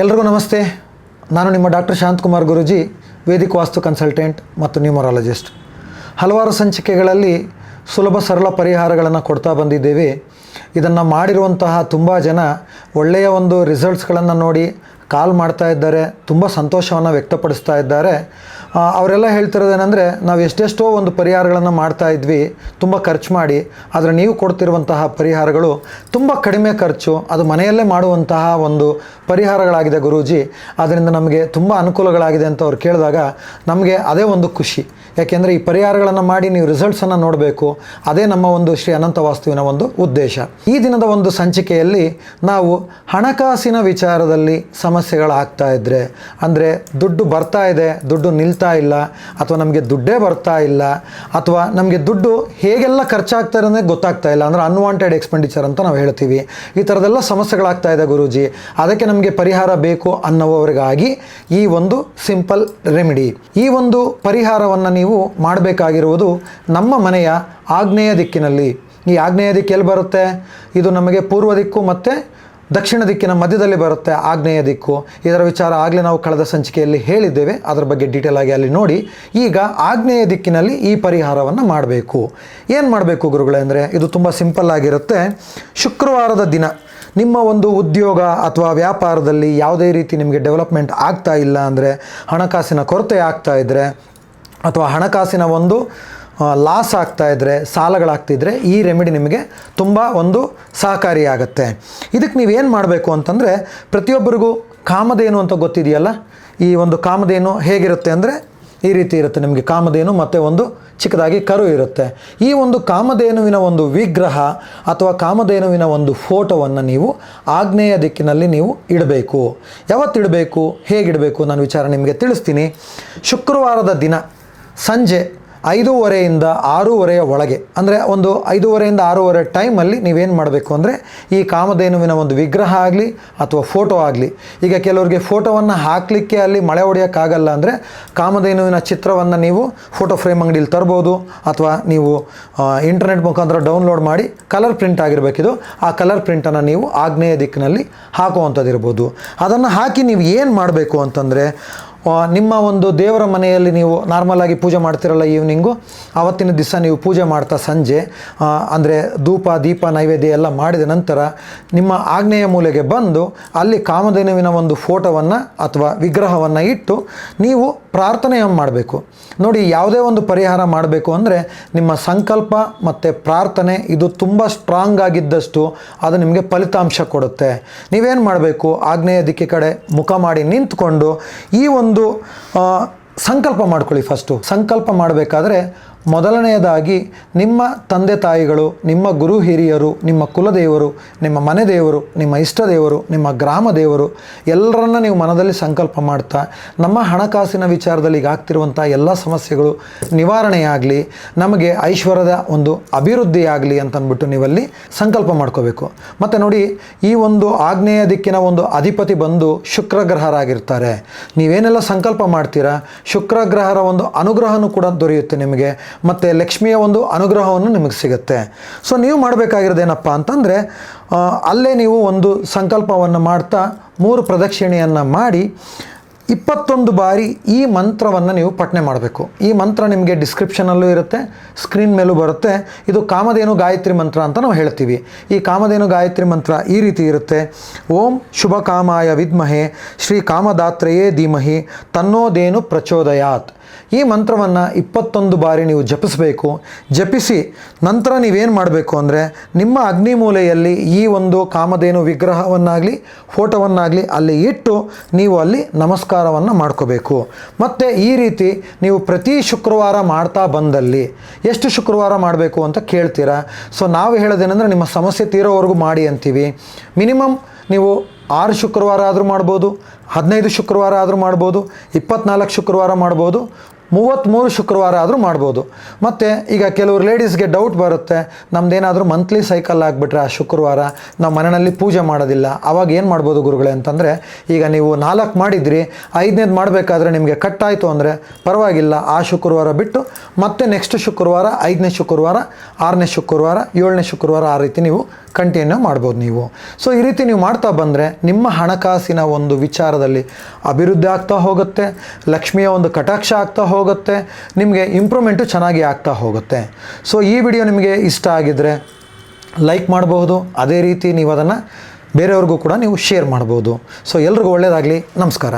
ಎಲ್ರಿಗೂ ನಮಸ್ತೆ. ನಾನು ನಿಮ್ಮ doctor Shanthakumar Guruji, Vedic vastu consultant ಮತ್ತು ನ್ಯೂಮರಾಲಜಿಸ್ಟ್. ಹಲವಾರು ಸಂಚಿಕೆಗಳಲ್ಲಿ ಸುಲಭ ಸರಳ ಪರಿಹಾರಗಳನ್ನು ಕೊಡ್ತಾ ಬಂದಿದ್ದೇವೆ. ಇದನ್ನು ಮಾಡಿರುವಂತಹ ತುಂಬ ಜನ ಒಳ್ಳೆಯ ಒಂದು ರಿಸಲ್ಟ್ಸ್ಗಳನ್ನು ನೋಡಿ ಕಾಲ್ ಮಾಡ್ತಾ ಇದ್ದಾರೆ, ತುಂಬ ಸಂತೋಷವನ್ನು ವ್ಯಕ್ತಪಡಿಸ್ತಾ ಇದ್ದಾರೆ. ಅವರೆಲ್ಲ ಹೇಳ್ತಿರೋದೇನೆಂದರೆ, ನಾವು ಎಷ್ಟೆಷ್ಟೋ ಒಂದು ಪರಿಹಾರಗಳನ್ನು ಮಾಡ್ತಾ ಇದ್ವಿ, ತುಂಬ ಖರ್ಚು ಮಾಡಿ, ಆದರೆ ನೀವು ಕೊಡ್ತಿರುವಂತಹ ಪರಿಹಾರಗಳು ತುಂಬ ಕಡಿಮೆ ಖರ್ಚು, ಅದು ಮನೆಯಲ್ಲೇ ಮಾಡುವಂತಹ ಒಂದು ಪರಿಹಾರಗಳಾಗಿದೆ ಗುರೂಜಿ. ಅದರಿಂದ ನಮಗೆ ತುಂಬ ಅನುಕೂಲಗಳಾಗಿದೆ ಅಂತ ಅವ್ರು ಕೇಳಿದಾಗ ನಮಗೆ ಅದೇ ಒಂದು ಖುಷಿ. ಯಾಕೆಂದರೆ ಈ ಪರಿಹಾರಗಳನ್ನು ಮಾಡಿ ನೀವು ರಿಸಲ್ಟ್ಸನ್ನು ನೋಡಬೇಕು. ಅದೇ ನಮ್ಮ ಒಂದು ಶ್ರೀ ಅನಂತ ವಾಸ್ತುವಿನ ಒಂದು ಉದ್ದೇಶ. ಈ ದಿನದ ಒಂದು ಸಂಚಿಕೆಯಲ್ಲಿ ನಾವು ಹಣಕಾಸಿನ ವಿಚಾರದಲ್ಲಿ ಸಮಸ್ಯೆಗಳಾಗ್ತಾ ಇದ್ದರೆ ಅಂದರೆ ದುಡ್ಡು ಬರ್ತಾ ಇದೆ, ದುಡ್ಡು ನಿಲ್ತಾ ಇಲ್ಲ, ಅಥವಾ ನಮಗೆ ದುಡ್ಡೇ ಬರ್ತಾ ಇಲ್ಲ, ಅಥವಾ ನಮಗೆ ದುಡ್ಡು ಹೇಗೆಲ್ಲ ಖರ್ಚಾಗ್ತಾ ಇರೋದೇ ಗೊತ್ತಾಗ್ತಾ ಇಲ್ಲ. ಅಂದರೆ ಅನ್ವಾಂಟೆಡ್ ಎಕ್ಸ್ಪೆಂಡಿಚರ್ ಅಂತ ನಾವು ಹೇಳ್ತೀವಿ. ಈ ಥರದೆಲ್ಲ ಸಮಸ್ಯೆಗಳಾಗ್ತಾ ಇದೆ ಗುರೂಜಿ. ಅದಕ್ಕೆ ನಮಗೆ ಪರಿಹಾರ ಬೇಕು ಅನ್ನೋವರಿಗಾಗಿ ಈ ಒಂದು ಸಿಂಪಲ್ ರೆಮಿಡಿ ಈ ಒಂದು ಪರಿಹಾರವನ್ನು ನೀವು ಮಾಡಬೇಕಾಗಿರುವುದು ನಮ್ಮ ಮನೆಯ ಆಗ್ನೇಯ ದಿಕ್ಕಿನಲ್ಲಿ. ಈ ಆಗ್ನೇಯ ದಿಕ್ಕು ಎಲ್ಲಿ ಬರುತ್ತೆ? ಇದು ನಮಗೆ ಪೂರ್ವ ದಿಕ್ಕು ಮತ್ತು ದಕ್ಷಿಣ ದಿಕ್ಕಿನ ಮಧ್ಯದಲ್ಲಿ ಬರುತ್ತೆ ಆಗ್ನೇಯ ದಿಕ್ಕು. ಇದರ ವಿಚಾರ ಆಗಲೇ ನಾವು ಕಳೆದ ಸಂಚಿಕೆಯಲ್ಲಿ ಹೇಳಿದ್ದೇವೆ. ಅದರ ಬಗ್ಗೆ ಡೀಟೇಲ್ ಆಗಿ ಅಲ್ಲಿ ನೋಡಿ. ಈಗ ಆಗ್ನೇಯ ದಿಕ್ಕಿನಲ್ಲಿ ಈ ಪರಿಹಾರವನ್ನು ಮಾಡಬೇಕು. ಏನು ಮಾಡಬೇಕು ಗುರುಗಳೇ ಅಂದರೆ, ಇದು ತುಂಬ ಸಿಂಪಲ್ ಆಗಿರುತ್ತೆ. ಶುಕ್ರವಾರದ ದಿನ. ನಿಮ್ಮ ಒಂದು ಉದ್ಯೋಗ ಅಥವಾ ವ್ಯಾಪಾರದಲ್ಲಿ ಯಾವುದೇ ರೀತಿ ನಿಮಗೆ ಡೆವಲಪ್ಮೆಂಟ್ ಆಗ್ತಾ ಇಲ್ಲ ಅಂದರೆ, ಹಣಕಾಸಿನ ಕೊರತೆ ಆಗ್ತಾ ಇದ್ದರೆ ಅಥವಾ ಹಣಕಾಸಿನ ಒಂದು ಲಾಸ್ ಆಗ್ತಾ ಇದ್ದರೆ ಸಾಲಗಳಾಗ್ತಿದ್ರೆ ಈ ರೆಮಿಡಿ ನಿಮಗೆ ತುಂಬ ಒಂದು ಸಹಕಾರಿಯಾಗತ್ತೆ ಇದಕ್ಕೆ ನೀವೇನು ಮಾಡಬೇಕು ಅಂತಂದರೆ, ಪ್ರತಿಯೊಬ್ಬರಿಗೂ ಕಾಮಧೇನು ಅಂತ ಗೊತ್ತಿದೆಯಲ್ಲ? ಈ ಒಂದು ಕಾಮಧೇನು ಹೇಗಿರುತ್ತೆ ಅಂದರೆ, ಈ ರೀತಿ ಇರುತ್ತೆ. ನಿಮಗೆ ಕಾಮಧೇನು ಮತ್ತು ಒಂದು ಚಿಕ್ಕದಾಗಿ ಕರು ಇರುತ್ತೆ. ಈ ಒಂದು ಕಾಮಧೇನುವಿನ ಒಂದು ವಿಗ್ರಹ ಅಥವಾ ಕಾಮಧೇನುವಿನ ಒಂದು ಫೋಟೋವನ್ನು ನೀವು ಆಗ್ನೇಯ ದಿಕ್ಕಿನಲ್ಲಿ ನೀವು ಇಡಬೇಕು. ಯಾವತ್ತಿಡಬೇಕು? ಹೇಗಿಡಬೇಕು? ನಾನು ವಿಚಾರ ನಿಮಗೆ ತಿಳಿಸ್ತೀನಿ. ಶುಕ್ರವಾರದ ದಿನ ಸಂಜೆ ಐದೂವರೆಯಿಂದ ಆರೂವರೆಯ ಒಳಗೆ, ಅಂದರೆ ಒಂದು ಐದೂವರೆಯಿಂದ ಆರೂವರೆ ಟೈಮಲ್ಲಿ ನೀವೇನು ಮಾಡಬೇಕು ಅಂದರೆ ಈ ಕಾಮಧೇನುವಿನ ಒಂದು ವಿಗ್ರಹ ಆಗಲಿ ಅಥವಾ ಫೋಟೋ ಆಗಲಿ, ಈಗ ಕೆಲವರಿಗೆ ಫೋಟೋವನ್ನು ಹಾಕಲಿಕ್ಕೆ ಅಲ್ಲಿ ಮಳೆ ಹೊಡೆಯೋಕ್ಕಾಗಲ್ಲ ಅಂದರೆ ಕಾಮಧೇನುವಿನ ಚಿತ್ರವನ್ನು ನೀವು ಫೋಟೋ ಫ್ರೇಮ್ ಅಂಗಡಿಯಲ್ಲಿ ತರ್ಬೋದು, ಅಥವಾ ನೀವು ಇಂಟರ್ನೆಟ್ ಮುಖಾಂತರ ಡೌನ್ಲೋಡ್ ಮಾಡಿ ಕಲರ್ ಪ್ರಿಂಟ್ ಆಗಿರಬೇಕಿದು, ಆ ಕಲರ್ ಪ್ರಿಂಟನ್ನು ನೀವು ಆಗ್ನೇಯ ದಿಕ್ಕಿನಲ್ಲಿ ಹಾಕುವಂಥದ್ದಿರ್ಬೋದು ಅದನ್ನು ಹಾಕಿ ನೀವು ಏನು ಮಾಡಬೇಕು ಅಂತಂದರೆ ನಿಮ್ಮ ಒಂದು ದೇವರ ಮನೆಯಲ್ಲಿ ನೀವು ನಾರ್ಮಲಾಗಿ ಪೂಜೆ ಮಾಡ್ತಿರಲ್ಲ ಈವ್ನಿಂಗು ಆವತ್ತಿನ ದಿವಸ ನೀವು ಪೂಜೆ ಮಾಡ್ತಾ ಸಂಜೆ ಅಂದರೆ ಧೂಪ, ದೀಪ, ನೈವೇದ್ಯ ಎಲ್ಲ ಮಾಡಿದ ನಂತರ ನಿಮ್ಮ ಆಗ್ನೇಯ ಮೂಲೆಗೆ ಬಂದು ಅಲ್ಲಿ ಕಾಮಧೇನುವಿನ ಒಂದು ಫೋಟೋವನ್ನು ಅಥವಾ ವಿಗ್ರಹವನ್ನು ಇಟ್ಟು ನೀವು ಪ್ರಾರ್ಥನೆಯನ್ನು ಮಾಡಬೇಕು. ನೋಡಿ, ಯಾವುದೇ ಒಂದು ಪರಿಹಾರ ಮಾಡಬೇಕು ಅಂದರೆ ನಿಮ್ಮ ಸಂಕಲ್ಪ ಮತ್ತು ಪ್ರಾರ್ಥನೆ ಇದು ತುಂಬ ಸ್ಟ್ರಾಂಗ್ ಆಗಿದ್ದಷ್ಟು ಅದು ನಿಮಗೆ ಫಲಿತಾಂಶ ಕೊಡುತ್ತೆ. ನೀವೇನು ಮಾಡಬೇಕು? ಆಗ್ನೇಯ ದಿಕ್ಕಿ ಕಡೆ ಮುಖ ಮಾಡಿ ನಿಂತ್ಕೊಂಡು ಈ ಒಂದು ಸಂಕಲ್ಪ ಮಾಡ್ಕೊಳ್ಳಿ ಫಸ್ಟು ಸಂಕಲ್ಪ ಮಾಡಬೇಕಾದ್ರೆ ಮೊದಲನೆಯದಾಗಿ ನಿಮ್ಮ ತಂದೆ ತಾಯಿಗಳು, ನಿಮ್ಮ ಗುರು ಹಿರಿಯರು, ನಿಮ್ಮ ಕುಲದೇವರು, ನಿಮ್ಮ ಮನೆ ದೇವರು, ನಿಮ್ಮ ಇಷ್ಟ ದೇವರು, ನಿಮ್ಮ ಗ್ರಾಮ ದೇವರು, ಎಲ್ಲರನ್ನ ನೀವು ಮನದಲ್ಲಿ ಸಂಕಲ್ಪ ಮಾಡ್ತಾ, ನಮ್ಮ ಹಣಕಾಸಿನ ವಿಚಾರದಲ್ಲಿ ಈಗ ಆಗ್ತಿರುವಂಥ ಎಲ್ಲ ಸಮಸ್ಯೆಗಳು ನಿವಾರಣೆಯಾಗಲಿ ನಮಗೆ ಐಶ್ವರ್ಯದ ಒಂದು ಅಭಿವೃದ್ಧಿಯಾಗಲಿ ಅಂತಂದ್ಬಿಟ್ಟು ನೀವಲ್ಲಿ ಸಂಕಲ್ಪ ಮಾಡ್ಕೋಬೇಕು. ಮತ್ತು ನೋಡಿ, ಈ ಒಂದು ಆಗ್ನೇಯ ದಿಕ್ಕಿನ ಒಂದು ಅಧಿಪತಿ ಬಂದು ಶುಕ್ರಗ್ರಹರಾಗಿರ್ತಾರೆ. ನೀವೇನೆಲ್ಲ ಸಂಕಲ್ಪ ಮಾಡ್ತೀರಾ? ಶುಕ್ರಗ್ರಹರ ಒಂದು ಅನುಗ್ರಹನೂ ಕೂಡ ದೊರೆಯುತ್ತೆ ನಿಮಗೆ. ಮತ್ತು ಲಕ್ಷ್ಮಿಯ ಒಂದು ಅನುಗ್ರಹವನ್ನು ನಿಮಗೆ ಸಿಗುತ್ತೆ. ಸೊ ನೀವು ಮಾಡಬೇಕಾಗಿರೋದೇನಪ್ಪ ಅಂತಂದರೆ ಅಲ್ಲೇ ನೀವು ಒಂದು ಸಂಕಲ್ಪವನ್ನು ಮಾಡ್ತಾ ಮೂರು ಪ್ರದಕ್ಷಿಣೆಯನ್ನು ಮಾಡಿ ಇಪ್ಪತ್ತೊಂದು ಬಾರಿ ಈ ಮಂತ್ರವನ್ನು ನೀವು ಪಠನೆ ಮಾಡಬೇಕು. ಈ ಮಂತ್ರ ನಿಮಗೆ ಡಿಸ್ಕ್ರಿಪ್ಷನಲ್ಲೂ ಇರುತ್ತೆ ಸ್ಕ್ರೀನ್ ಮೇಲೂ ಬರುತ್ತೆ. ಇದು ಕಾಮಧೇನು ಗಾಯತ್ರಿ ಮಂತ್ರ ಅಂತ ನಾವು ಹೇಳ್ತೀವಿ. ಈ ಕಾಮಧೇನು ಗಾಯತ್ರಿ ಮಂತ್ರ ಈ ರೀತಿ ಇರುತ್ತೆ. ಓಂ ಶುಭ ಕಾಮಾಯ ವಿದ್ಮಹೆ ಶ್ರೀ ಕಾಮದಾತ್ರೆಯೇ ಧೀಮಹಿ ತನ್ನೋದೇನು ಪ್ರಚೋದಯಾತ್. ಈ ಮಂತ್ರವನ್ನು ಇಪ್ಪತ್ತೊಂದು ಬಾರಿ ನೀವು ಜಪಿಸಬೇಕು. ಜಪಿಸಿ ನಂತರ ನೀವೇನು ಮಾಡಬೇಕು ಅಂದರೆ ನಿಮ್ಮ ಅಗ್ನಿಮೂಲೆಯಲ್ಲಿ ಈ ಒಂದು ಕಾಮಧೇನು ವಿಗ್ರಹವನ್ನಾಗಲಿ, ಫೋಟೋವನ್ನಾಗಲಿ ಅಲ್ಲಿ ಇಟ್ಟು ನೀವು ಅಲ್ಲಿ ನಮಸ್ಕಾರವನ್ನು ಮಾಡ್ಕೋಬೇಕು. ಮತ್ತು ಈ ರೀತಿ ನೀವು ಪ್ರತಿ ಶುಕ್ರವಾರ ಮಾಡ್ತಾ ಬಂದಲ್ಲಿ ಎಷ್ಟು ಶುಕ್ರವಾರ ಮಾಡಬೇಕು ಅಂತ ಕೇಳ್ತೀರಾ? ಸೊ ನಾವು ಹೇಳೋದೇನೆಂದರೆ ನಿಮ್ಮ ಸಮಸ್ಯೆ ತೀರೋವರೆಗೂ ಮಾಡಿ ಅಂತೀವಿ. ಮಿನಿಮಮ್ ನೀವು ಆರು ಶುಕ್ರವಾರ ಆದರೂ ಮಾಡ್ಬೋದು ಹದಿನೈದು ಶುಕ್ರವಾರ ಆದರೂ ಮಾಡ್ಬೋದು ಇಪ್ಪತ್ನಾಲ್ಕು ಶುಕ್ರವಾರ ಮಾಡ್ಬೋದು ಮೂವತ್ತ್ಮೂರು ಶುಕ್ರವಾರ ಆದರೂ ಮಾಡ್ಬೋದು. ಮತ್ತು ಈಗ ಕೆಲವರು ಲೇಡೀಸ್ಗೆ ಡೌಟ್ ಬರುತ್ತೆ ನಮ್ಮದೇನಾದರೂ ಮಂತ್ಲಿ ಸೈಕಲ್ ಆಗಿಬಿಟ್ರೆ ಆ ಶುಕ್ರವಾರ ನಾವು ಮನೆಯಲ್ಲಿ ಪೂಜೆ ಮಾಡೋದಿಲ್ಲ. ಅವಾಗ ಏನು ಮಾಡ್ಬೋದು ಗುರುಗಳೇ ಅಂತಂದರೆ, ಈಗ ನೀವು ನಾಲ್ಕು ಮಾಡಿದ್ರಿ, ಐದನೇದು ಮಾಡಬೇಕಾದ್ರೆ ನಿಮಗೆ ಕಟ್ಟಾಯಿತು ಅಂದರೆ ಪರವಾಗಿಲ್ಲ, ಆ ಶುಕ್ರವಾರ ಬಿಟ್ಟು ಮತ್ತೆ ನೆಕ್ಸ್ಟ್ ಶುಕ್ರವಾರ, ಐದನೇ ಶುಕ್ರವಾರ, ಆರನೇ ಶುಕ್ರವಾರ, ಏಳನೇ ಶುಕ್ರವಾರ ಆ ರೀತಿ ನೀವು ಕಂಟಿನ್ಯೂ ಮಾಡ್ಬೋದು ನೀವು. ಸೊ ಈ ರೀತಿ ನೀವು ಮಾಡ್ತಾ ಬಂದರೆ ನಿಮ್ಮ ಹಣಕಾಸಿನ ಒಂದು ವಿಚಾರದಲ್ಲಿ ಅಭಿವೃದ್ಧಿ ಆಗ್ತಾ ಹೋಗುತ್ತೆ, ಲಕ್ಷ್ಮಿಯ ಒಂದು ಕಟಾಕ್ಷ ಆಗ್ತಾ ಹೋಗುತ್ತೆ, ನಿಮಗೆ ಇಂಪ್ರೂವ್ಮೆಂಟು ಚೆನ್ನಾಗಿ ಆಗ್ತಾ ಹೋಗುತ್ತೆ. ಸೊ ಈ ವಿಡಿಯೋ ನಿಮಗೆ ಇಷ್ಟ ಆಗಿದ್ದರೆ ಲೈಕ್ ಮಾಡಬಹುದು. ಅದೇ ರೀತಿ ನೀವು ಅದನ್ನು ಬೇರೆಯವ್ರಿಗೂ ಕೂಡ ನೀವು ಶೇರ್ ಮಾಡ್ಬೋದು ಸೊ ಎಲ್ರಿಗೂ ಒಳ್ಳೆಯದಾಗಲಿ ನಮಸ್ಕಾರ.